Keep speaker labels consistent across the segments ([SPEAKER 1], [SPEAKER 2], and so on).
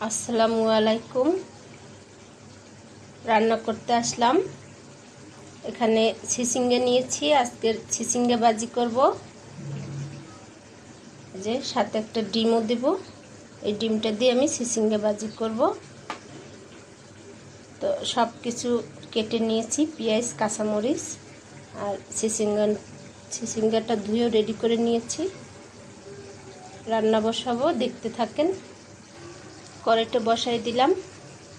[SPEAKER 1] আসসালামু আলাইকুম। রান্না করতে আসলাম। এখানে ছিসিঙ্গে নিয়েছি। আজকের ছিসিঙ্গে বাজি করব। যে সাথে একটা ডিমও দেব। এই ডিমটা দিয়ে আমি ছিসিঙ্গে বাজি করব। তো সব কিছু কেটে নিয়েছি, পেঁয়াজ, কাঁচামরিচ আর ছিসিঙ্গা ছিসিঙ্গাটা ধুয়েও রেডি করে নিয়েছি। রান্না বসাবো, দেখতে থাকেন। কড়াইটা বসাই দিলাম।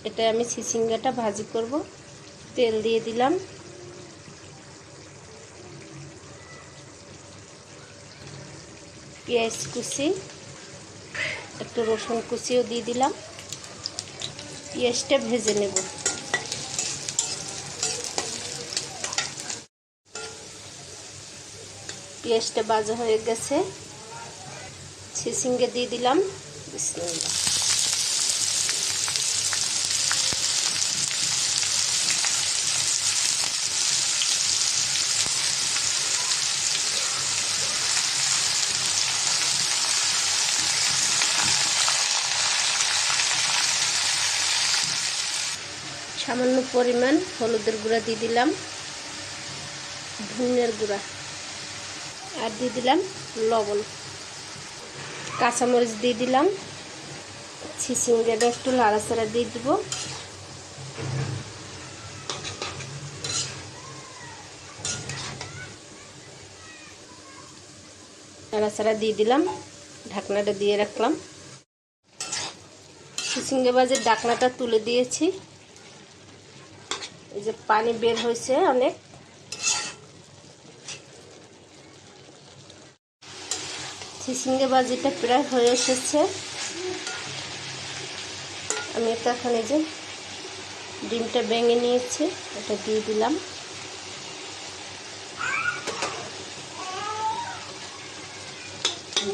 [SPEAKER 1] এটা আমি সিসিঙ্গাটা ভাজি করব। তেল দিয়ে দিলাম। পেঁয়াজ কুচি, একটু রসুন কুচিও দিয়ে দিলাম। পেঁয়াজটা ভেজে নেব। পেঁয়াজটা বাজা হয়ে গেছে। সিসিঙ্গে দিয়ে দিলাম। বিসমিল্লাহ। সামান্য পরিমাণ হলুদের গুঁড়া দিয়ে দিলাম ধনিয়ার গুঁড়া, আর দিয়ে দিলাম লবণ, কাঁচামরিচ দিয়ে দিলাম ছিচিঙ্গাটা একটু লাড়াচাড়া দিয়ে দিব। নাড়াচাড়া দিয়ে দিলাম, ঢাকনাটা দিয়ে রাখলাম। ছিচিঙ্গা বাজের ঢাকনাটা তুলে দিয়েছি। এই যে পানি বের হয়েছে অনেক। ছিসিঙ্গে বাজিটা প্রায় হয়ে এসেছে। আমি এটা এখন এই যে ডিমটা ভেঙে নিয়েছি এটা দিয়ে দিলাম।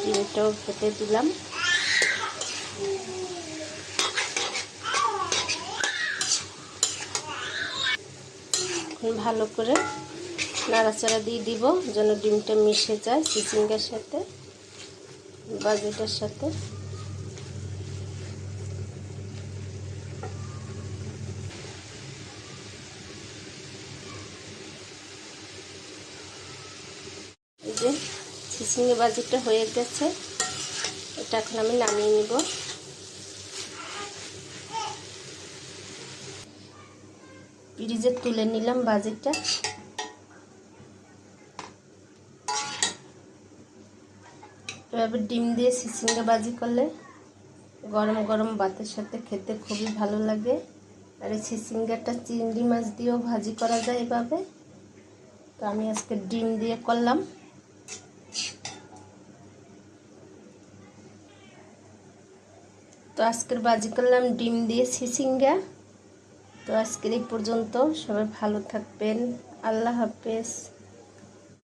[SPEAKER 1] ডিমটাও ফেটে দিলাম। ভালো করে নাড়াচাড়া দিয়ে দিব, যেন ডিমটা মিশে যায় চিচিঙ্গার সাথে, বাজেটার সাথে। যে, চিচিঙ্গা বাজিটা হয়ে গেছে। এটা এখন আমি নামিয়ে নিব। ফ্রিজে তুলে নিলাম বাজিটা। এভাবে ডিম দিয়ে সিসিঙ্গা বাজি করলে গরম গরম ভাতের সাথে খেতে খুবই ভালো লাগে। আর এই সিসিঙ্গাটা চিংড়ি মাছ দিয়েও ভাজি করা যায় এভাবে। তো আমি আজকে ডিম দিয়ে করলাম। তো আজকের বাজি করলাম ডিম দিয়ে সিসিঙ্গা। তো আজকের এই পর্যন্ত সবাই ভালো থাকবেন। আল্লাহ হাফেজ।